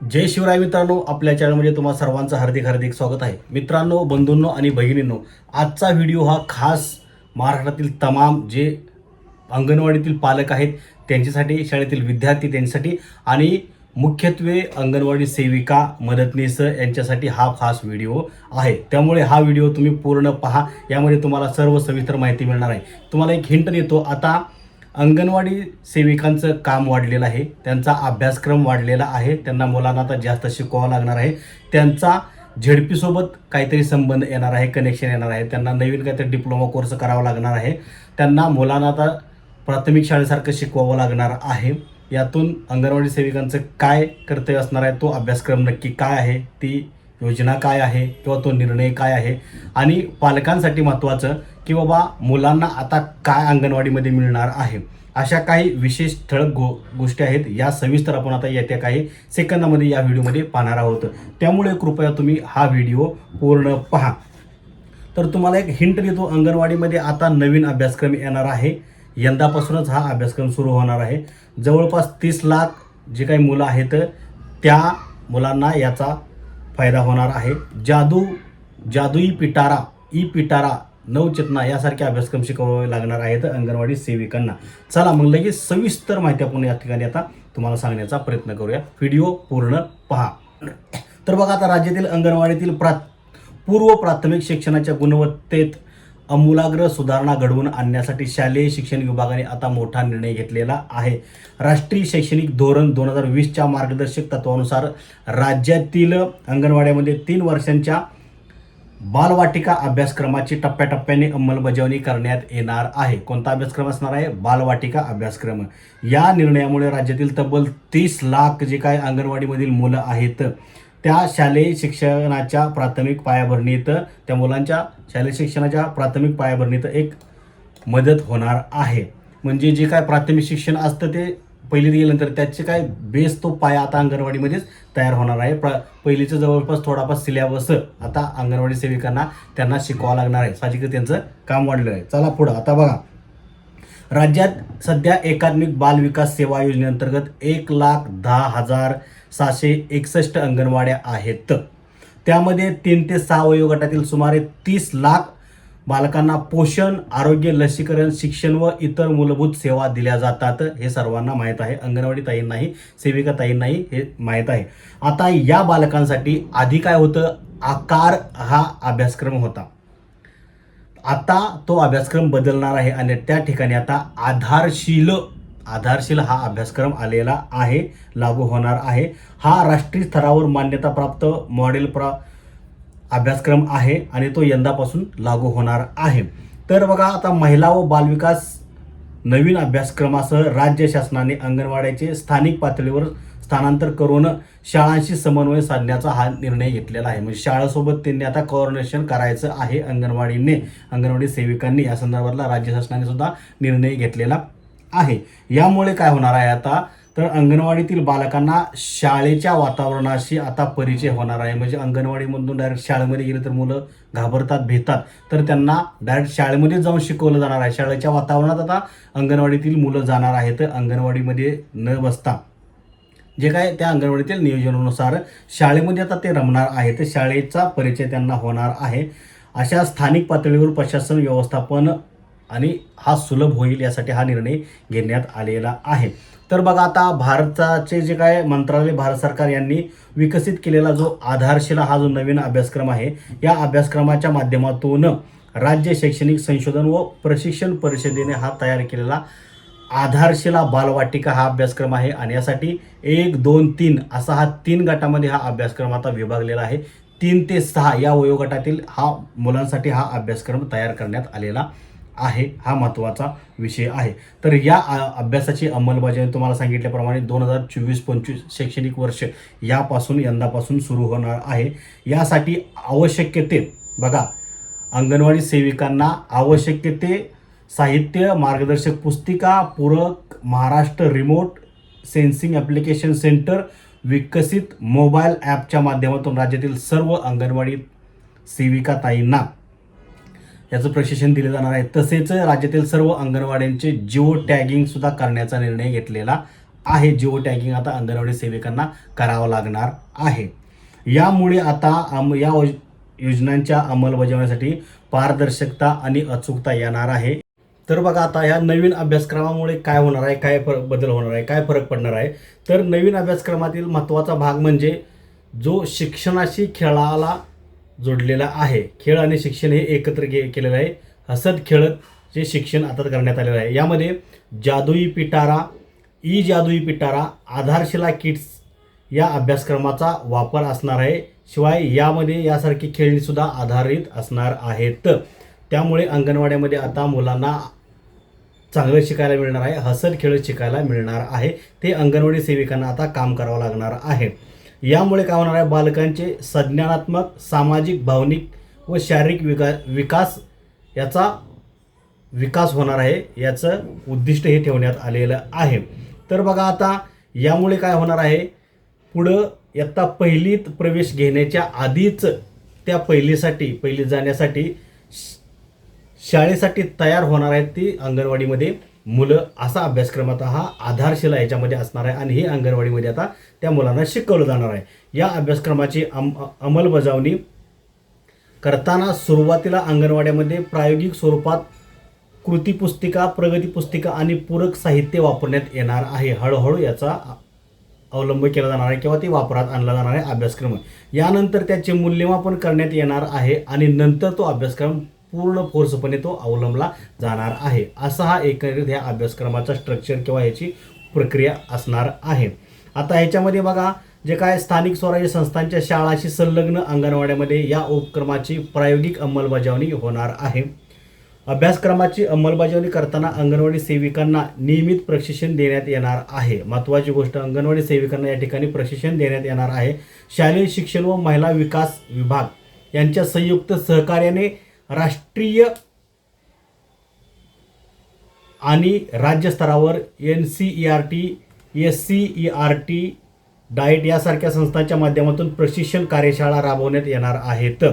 जय शिवराय मित्रांनो आपल्या चॅनलमध्ये तुम्हा सर्वांचं हार्दिक हार्दिक स्वागत आहे. मित्रांनो बंधूंनो आणि बहिणींनो आजचा व्हिडिओ हा खास महाराष्ट्रातील तमाम जे अंगणवाडीतील पालक आहेत त्यांच्यासाठी शाळेतील विद्यार्थी त्यांच्यासाठी आणि मुख्यत्वे अंगणवाडी सेविका मदतनीस यांच्यासाठी हा खास व्हिडिओ आहे. त्यामुळे हा व्हिडिओ तुम्ही पूर्ण पहा. यामध्ये तुम्हाला सर्व सविस्तर माहिती मिळणार आहे. तुम्हाला एक हिंट देतो. आता अंगणवाडी सेविकांचं काम वाढलेलं आहे त्यांचा अभ्यासक्रम वाढलेला आहे त्यांना मुलांना आता जास्त शिकवावं लागणार आहे त्यांचा झेडपीसोबत काहीतरी संबंध येणार आहे कनेक्शन येणार आहे त्यांना नवीन काहीतरी डिप्लोमा कोर्स करावा लागणार आहे त्यांना मुलांना आता प्राथमिक शाळेसारखं शिकवावं लागणार आहे. यातून अंगणवाडी सेविकांचं काय कर्तव्य असणार आहे तो अभ्यासक्रम नक्की काय आहे ती योजना काय आहे किंवा तो निर्णय काय आहे? आणि पालकांसाठी महत्त्वाचं की बाबा मुलांना आता काय अंगणवाडीमध्ये मिळणार आहे? अशा काही विशेष ठळक गो गोष्टी आहेत. या सविस्तर आपण आता येत्या काही सेकंदामध्ये या व्हिडिओमध्ये पाहणार आहोत. त्यामुळे कृपया तुम्ही हा व्हिडिओ पूर्ण पहा. तर तुम्हाला एक हिंट देतो. अंगणवाडीमध्ये आता नवीन अभ्यासक्रम येणार आहे. यंदापासूनच हा अभ्यासक्रम सुरू होणार आहे. जवळपास तीस लाख जे काही मुलं आहेत त्या मुलांना याचा फायदा होणार आहे. जादू जादुई पिटारा ई पिटारा नवचेतना यासारखे अभ्यासक्रम शिकवावे लागणार आहेत अंगणवाडी सेविकांना. चला मग लगेच सविस्तर माहिती आपण या ठिकाणी आता तुम्हाला सांगण्याचा प्रयत्न करूया. व्हिडिओ पूर्ण पहा. तर बघा आता राज्यातील अंगणवाडीतील प्रा पूर्व प्राथमिक शिक्षणाच्या गुणवत्तेत अमूलाग्र सुधारणा घडवून आणण्यासाठी शालेय शिक्षण विभागाने आता मोठा निर्णय घेतलेला आहे. राष्ट्रीय शैक्षणिक धोरण दोन हजार वीसच्या मार्गदर्शक तत्वानुसार राज्यातील अंगणवाड्यामध्ये तीन वर्षांच्या बालवाटिका अभ्यासक्रमाची टप्प्याटप्प्याने अंमलबजावणी करण्यात येणार आहे. कोणता अभ्यासक्रम असणार आहे? बालवाटिका अभ्यासक्रम. या निर्णयामुळे राज्यातील तब्बल तीस लाख जे काय अंगणवाडीमधील मुलं आहेत त्या शालेय शिक्षणाच्या प्राथमिक पायाभरणीत त्या मुलांच्या शालेय शिक्षणाच्या प्राथमिक पायाभरणीत एक मदत होणार आहे. म्हणजे जे काय प्राथमिक शिक्षण असतं ते पहिलीत गेल्यानंतर त्याचे काय बेस तो पाया आता अंगणवाडीमध्येच तयार होणार आहे. प्र पहिलीचं जवळपास थोडाफार सिलेबस आता अंगणवाडी सेविकांना त्यांना शिकवावं लागणार आहे. साहजिकच त्यांचं काम वाढलं आहे. चला पुढं. आता बघा. राज्यात सध्या एकात्मिक बाल विकास सेवा योजनेअंतर्गत एक लाख दहा हजार सहाशे एकसष्ट अंगणवाड्या आहेत. त्यामध्ये तीन ते सहा वयोगटातील सुमारे तीस लाख बालकांना पोषण आरोग्य लसीकरण शिक्षण व इतर मूलभूत सेवा दिल्या जातात. हे सर्वांना माहीत आहे. अंगणवाडी ताईंनाही सेविका ताईंनाही हे माहीत आहे. आता या बालकांसाठी आधी काय होतं? आकार हा अभ्यासक्रम होता. आता तो अभ्यासक्रम बदलणार आहे आणि त्या ठिकाणी आता आधारशील आधारशील हा अभ्यासक्रम आलेला आहे लागू होणार आहे. हा राष्ट्रीय स्तरावर मान्यताप्राप्त मॉडेल प्रा अभ्यासक्रम आहे आणि तो यंदापासून लागू होणार आहे. तर बघा आता महिला व बालविकास नवीन अभ्यासक्रमासह राज्य शासनाने अंगणवाड्याचे स्थानिक पातळीवर स्थानांतर करून शाळांशी समन्वय साधण्याचा हा निर्णय घेतलेला आहे. म्हणजे शाळेसोबत त्यांनी आता कोऑर्डिनेशन करायचं आहे अंगणवाडीने अंगणवाडी सेविकांनी. या संदर्भातला राज्य शासनाने सुद्धा निर्णय घेतलेला आहे. यामुळे काय होणार आहे आता? तर अंगणवाडीतील बालकांना शाळेच्या वातावरणाशी आता परिचय होणार आहे. म्हणजे अंगणवाडीमधून डायरेक्ट शाळेमध्ये गेले तर मुलं घाबरतात भेतात तर त्यांना डायरेक्ट शाळेमध्ये जाऊन शिकवलं जाणार आहे. शाळेच्या वातावरणात आता अंगणवाडीतील मुलं जाणार आहेत. अंगणवाडीमध्ये न बसता. जे काय त्या अंगणवाडीतील नियोजनानुसार शाळेमध्ये आता ते रमणार आहे तर शाळेचा परिचय त्यांना होणार आहे. अशा स्थानिक पातळीवर प्रशासन व्यवस्थापन आणि हा सुलभ होईल यासाठी हा निर्णय घेण्यात आलेला आहे. तर बघा आता भारताचे जे काय मंत्रालय भारत सरकार यांनी विकसित केलेला जो आधारशिला हा जो नवीन अभ्यासक्रम आहे या अभ्यासक्रमाच्या माध्यमातून राज्य शैक्षणिक संशोधन व प्रशिक्षण परिषदेने हा तयार केलेला आधारशिला बालवाटिका हा अभ्यासक्रम आहे. आणि यासाठी एक दोन तीन असा हा तीन गटामध्ये हा अभ्यासक्रम आता विभागलेला आहे. तीन ते सहा या वयोगटातील हा मुलांसाठी हा अभ्यासक्रम तयार करण्यात आलेला आहे हा महत्त्वाचा विषय आहे. तर या अभ्यासाची अंमलबजावणी तुम्हाला सांगितल्याप्रमाणे दोन हजार चोवीस पंचवीस शैक्षणिक वर्ष यापासून यंदापासून सुरू होणार आहे. यासाठी आवश्यक ते बघा अंगणवाडी सेविकांना आवश्यक ते साहित्य मार्गदर्शक पुस्तिका पूरक Maharashtra remote sensing application centre विकसित मोबाईल ॲपच्या माध्यमातून राज्यातील सर्व अंगणवाडी सेविका ताईंना याचं प्रशिक्षण दिले जाणार आहे. तसेच राज्यातील सर्व अंगणवाड्यांचे जिओ टॅगिंग सुद्धा करण्याचा निर्णय घेतलेला आहे. जिओ टॅगिंग आता अंगणवाडी सेविकांना करावं लागणार आहे. यामुळे आता आम या योजनांच्या अंमलबजावणीसाठी पारदर्शकता आणि अचूकता येणार आहे. तर बघा आता ह्या नवीन अभ्यासक्रमामुळे काय होणार आहे काय फरक बदल होणार आहे काय फरक पडणार आहे? तर नवीन अभ्यासक्रमातील महत्त्वाचा भाग म्हणजे जो शिक्षणाशी खेळाला जोडलेला आहे. खेळ आणि शिक्षण हे एकत्र के केलेलं आहे. हसत खेळत जे शिक्षण आता करण्यात आलेलं आहे. यामध्ये जादुई पिटारा ई जादुई पिटारा आधारशिला किट्स या अभ्यासक्रमाचा वापर असणार आहे. शिवाय यामध्ये यासारखी खेळणीसुद्धा आधारित असणार आहेत. त्यामुळे अंगणवाड्यामध्ये आता मुलांना चांगलं शिकायला मिळणार आहे. हसत खेळत शिकायला मिळणार आहे. ते अंगणवाडी सेविकांना आता काम करावं लागणार आहे. यामुळे काय होणार आहे? बालकांचे संज्ञानात्मक सामाजिक भावनिक व शारीरिक विका विकास याचा विकास होणार आहे. याचं उद्दिष्ट हे ठेवण्यात आलेलं आहे. तर बघा आता यामुळे काय होणार आहे? पुढं इयत्ता पहिलीत प्रवेश घेण्याच्या आधीच त्या पहिलीसाठी पहिली जाण्यासाठी शाळेसाठी तयार होणार आहेत ती अंगणवाडीमध्ये. मुलं असा अभ्यासक्रम आता हा आधारशिला याच्यामध्ये असणार आहे आणि हे अंगणवाडीमध्ये आता त्या मुलांना शिकवलं जाणार आहे. या अभ्यासक्रमाची अम अंमलबजावणी करताना सुरुवातीला अंगणवाड्यामध्ये प्रायोगिक स्वरूपात कृती पुस्तिका प्रगती पुस्तिका आणि पूरक साहित्य वापरण्यात येणार आहे. हळूहळू याचा अवलंब केला जाणार आहे किंवा ते वापरात आणला जाणार आहे अभ्यासक्रम. यानंतर त्याचे मूल्यमापन करण्यात येणार आहे आणि नंतर तो अभ्यासक्रम पूर्ण फोर्सपणे तो अवलंबला जाणार आहे. असा हा एकंदरीत ह्या अभ्यासक्रमाचा स्ट्रक्चर किंवा ह्याची प्रक्रिया असणार आहे. आता ह्याच्यामध्ये बघा जे काय स्थानिक स्वराज्य संस्थांच्या शाळाशी संलग्न अंगणवाड्यामध्ये या उपक्रमाची प्रायोगिक अंमलबजावणी होणार आहे. अभ्यासक्रमाची अंमलबजावणी करताना अंगणवाडी सेविकांना नियमित प्रशिक्षण देण्यात येणार आहे. महत्त्वाची गोष्ट अंगणवाडी सेविकांना या ठिकाणी प्रशिक्षण देण्यात येणार आहे. शालेय शिक्षण व महिला विकास विभाग यांच्या संयुक्त सहकार्याने राष्ट्रीय आणि राज्यस्तरावर N C E R T S C E R T DIET यासारख्या संस्थांच्या माध्यमातून प्रशिक्षण कार्यशाळा राबवण्यात येणार आहेत.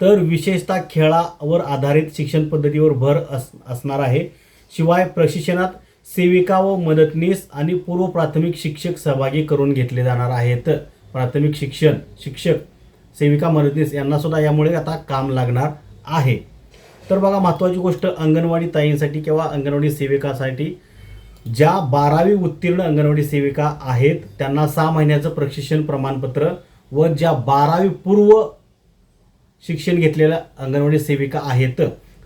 तर विशेषतः खेळावर आधारित शिक्षण पद्धतीवर भर अस असणार आहे. शिवाय प्रशिक्षणात सेविका व मदतनीस आणि पूर्व प्राथमिक शिक्षक सहभागी करून घेतले जाणार आहेत. प्राथमिक शिक्षण शिक्षक सेविका मदतनीस यांना सुद्धा यामुळे आता काम लागणार आहे. तर बघा महत्त्वाची गोष्ट अंगणवाडी ताईंसाठी किंवा अंगणवाडी सेविकासाठी ज्या बारावी उत्तीर्ण अंगणवाडी सेविका आहेत त्यांना सहा महिन्याचं प्रशिक्षण प्रमाणपत्र व ज्या बारावी पूर्व शिक्षण घेतलेल्या अंगणवाडी सेविका आहेत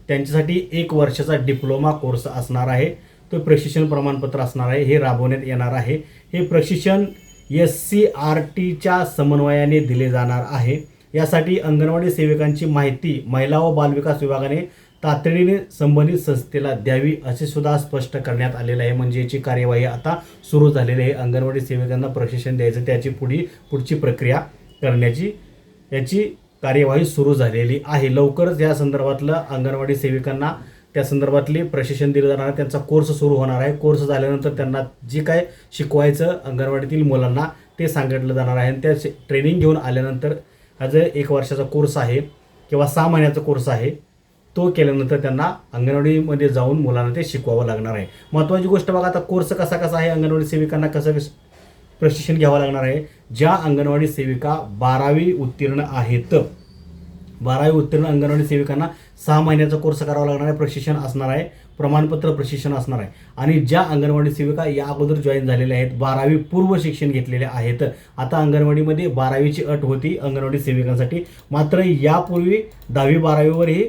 त्यांच्यासाठी एक वर्षाचा डिप्लोमा कोर्स असणार आहे. तो प्रशिक्षण प्रमाणपत्र असणार आहे. हे राबवण्यात येणार आहे. हे प्रशिक्षण एस सी आर टीच्या समन्वयाने दिले जाणार आहे. यासाठी अंगणवाडी सेविकांची माहिती महिला व बालविकास विभागाने तातडीने संबंधित संस्थेला द्यावी असे सुद्धा स्पष्ट करण्यात आलेलं आहे. म्हणजे याची कार्यवाही आता सुरू झालेली आहे. अंगणवाडी सेविकांना प्रशिक्षण द्यायचं त्याची पुढी पुढची प्रक्रिया करण्याची याची कार्यवाही सुरू झालेली आहे. लवकरच या संदर्भातलं अंगणवाडी सेविकांना त्या संदर्भातले प्रशिक्षण दिलं जाणार आहे त्यांचा कोर्स सुरू होणार आहे. कोर्स झाल्यानंतर त्यांना जे काय शिकवायचं अंगणवाडीतील मुलांना ते सांगितलं जाणार आहे. आणि त्या ट्रेनिंग घेऊन आल्यानंतर हा जे एक वर्षाचा कोर्स आहे किंवा सहा महिन्याचा कोर्स आहे तो केल्यानंतर त्यांना अंगणवाडीमध्ये जाऊन मुलांना ते शिकवावं लागणार आहे. महत्त्वाची गोष्ट बघा आता कोर्स कसा कसा आहे अंगणवाडी सेविकांना कसं कसं प्रशिक्षण घ्यावं लागणार आहे? ज्या अंगणवाडी सेविका बारावी उत्तीर्ण आहेत बारावी उत्तीर्ण अंगणवाडी सेविकांना सहा महिन्याचा कोर्स करावा लागणार आहे. प्रशिक्षण असणार आहे. प्रमाणपत्र प्रशिक्षण असणार आहे. आणि ज्या अंगणवाडी सेविका या अगोदर जॉईन झालेल्या आहेत बारावी पूर्व शिक्षण घेतलेले आहेत. आता अंगणवाडीमध्ये बारावीची अट होती अंगणवाडी सेविकांसाठी. मात्र यापूर्वी दहावी बारावीवरही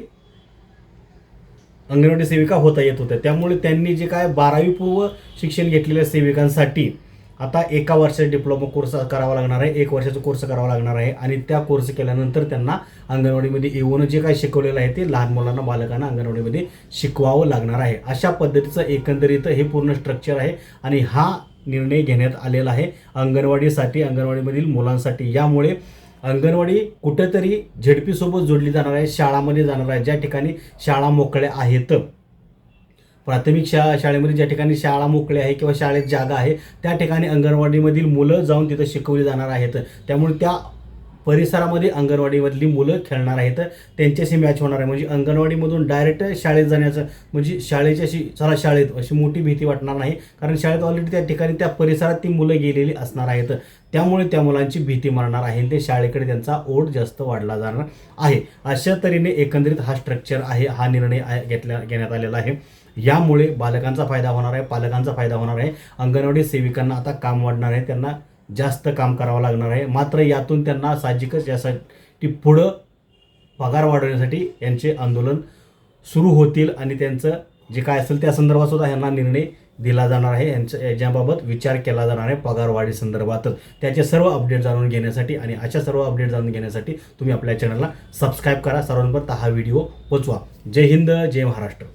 अंगणवाडी सेविका होता येत होत्या. त्यामुळे त्यांनी जे काय बारावी पूर्व शिक्षण घेतलेल्या सेविकांसाठी आता एका वर्षाचा डिप्लोमा कोर्स करावा लागणार आहे एक वर्षाचा कोर्स करावा लागणार आहे आणि त्या कोर्स केल्यानंतर त्यांना अंगणवाडीमध्ये येऊन जे काय शिकवलेलं आहे ते लहान मुलांना बालकांना अंगणवाडीमध्ये शिकवावं लागणार आहे. अशा पद्धतीचं एकंदरीत हे पूर्ण स्ट्रक्चर आहे आणि हा निर्णय घेण्यात आलेला आहे अंगणवाडीसाठी अंगणवाडीमधील मुलांसाठी. यामुळे अंगणवाडी कुठेतरी झेडपीसोबत जोडली जाणार आहे शाळामध्ये जाणार आहे ज्या ठिकाणी शाळा मोकळ्या आहेत. प्राथमिक शा शाळेमध्ये ज्या ठिकाणी शाळा मोकळी आहे किंवा शाळेत जागा आहे त्या ठिकाणी अंगणवाडीमधील मुलं जाऊन तिथं शिकवली जाणार आहेत. त्यामुळे त्या परिसरामध्ये अंगणवाडीमधली मुलं खेळणार आहेत. त्यांच्याशी मॅच होणार आहे. म्हणजे अंगणवाडीमधून डायरेक्ट शाळेत जाण्याचं म्हणजे शाळेची अशी चला शाळेत अशी मोठी भीती वाटणार नाही. कारण शाळेत ऑलरेडी त्या ठिकाणी त्या परिसरात ती मुलं गेलेली असणार आहेत. त्यामुळे त्या मुलांची भीती मरणार आहे आणि ते शाळेकडे त्यांचा ओढ जास्त वाढला जाणार आहे. अशा तऱ्हेने एकंदरीत हा स्ट्रक्चर आहे हा निर्णय घेतल्या घेतला घेण्यात आलेला आहे. यामुळे बालकांचा फायदा होणार आहे पालकांचा फायदा होणार आहे. अंगणवाडी सेविकांना आता काम वाढणार आहे. त्यांना जास्त काम करावं लागणार आहे. मात्र यातून त्यांना साहजिकच यासाठी पुढं पगार वाढवण्यासाठी यांचे आंदोलन सुरू होतील आणि त्यांचं जे काय असेल त्या संदर्भात सुद्धा यांना निर्णय दिला जाणार आहे. यांच्या याच्याबाबत विचार केला जाणार आहे पगारवाढी संदर्भातच. त्याचे सर्व अपडेट जाणून घेण्यासाठी आणि अशा सर्व अपडेट जाणून घेण्यासाठी तुम्ही आपल्या चॅनलला सबस्क्राईब करा. सर्वांपर्यंत हा व्हिडिओ पोचवा. जय हिंद जय महाराष्ट्र.